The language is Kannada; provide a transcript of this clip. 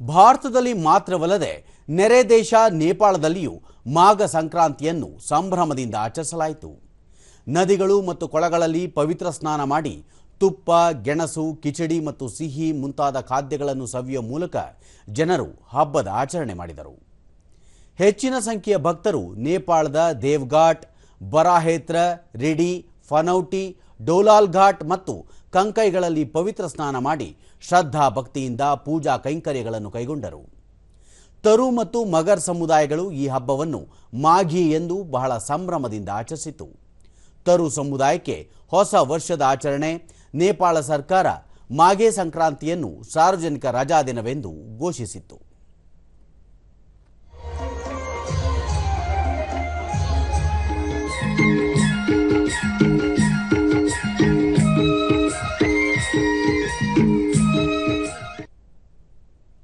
ಭಾರತದಲ್ಲಿ ಮಾತ್ರವಲ್ಲದೆ ನೆರೆ ದೇಶ ನೇಪಾಳದಲ್ಲಿಯೂ ಮಾಘ ಸಂಕ್ರಾಂತಿಯನ್ನು ಸಂಭ್ರಮದಿಂದ ಆಚರಿಸಲಾಯಿತು. ನದಿಗಳು ಮತ್ತು ಕೊಳಗಳಲ್ಲಿ ಪವಿತ್ರ ಸ್ನಾನ ಮಾಡಿ ತುಪ್ಪ, ಗೆಣಸು, ಕಿಚಡಿ ಮತ್ತು ಸಿಹಿ ಮುಂತಾದ ಖಾದ್ಯಗಳನ್ನು ಸವಿಯುವ ಮೂಲಕ ಜನರು ಹಬ್ಬದ ಆಚರಣೆ ಮಾಡಿದರು. ಹೆಚ್ಚಿನ ಸಂಖ್ಯೆಯ ಭಕ್ತರು ನೇಪಾಳದ ದೇವ್ಘಾಟ್, ಬರಾಹೇತ್ರ, ರಿಡಿ, ಫನೌಟಿ, ಡೋಲಾಲ್ಘಾಟ್ ಮತ್ತು ಕಂಕೈಗಳಲ್ಲಿ ಪವಿತ್ರ ಸ್ನಾನ ಮಾಡಿ ಶ್ರದ್ಧಾ ಭಕ್ತಿಯಿಂದ ಪೂಜಾ ಕೈಂಕರ್ಯಗಳನ್ನು ಕೈಗೊಂಡರು. ತರು ಮತ್ತು ಮಗರ್ ಸಮುದಾಯಗಳು ಈ ಹಬ್ಬವನ್ನು ಮಾಘಿ ಎಂದು ಬಹಳ ಸಂಭ್ರಮದಿಂದ ಆಚರಿಸಿತು. ತರು ಸಮುದಾಯಕ್ಕೆ ಹೊಸ ವರ್ಷದ ಆಚರಣೆ, ನೇಪಾಳ ಸರ್ಕಾರ ಮಾಘೆ ಸಂಕ್ರಾಂತಿಯನ್ನು ಸಾರ್ವಜನಿಕ ರಜಾ ದಿನವೆಂದು ಘೋಷಿಸಿತ್ತು.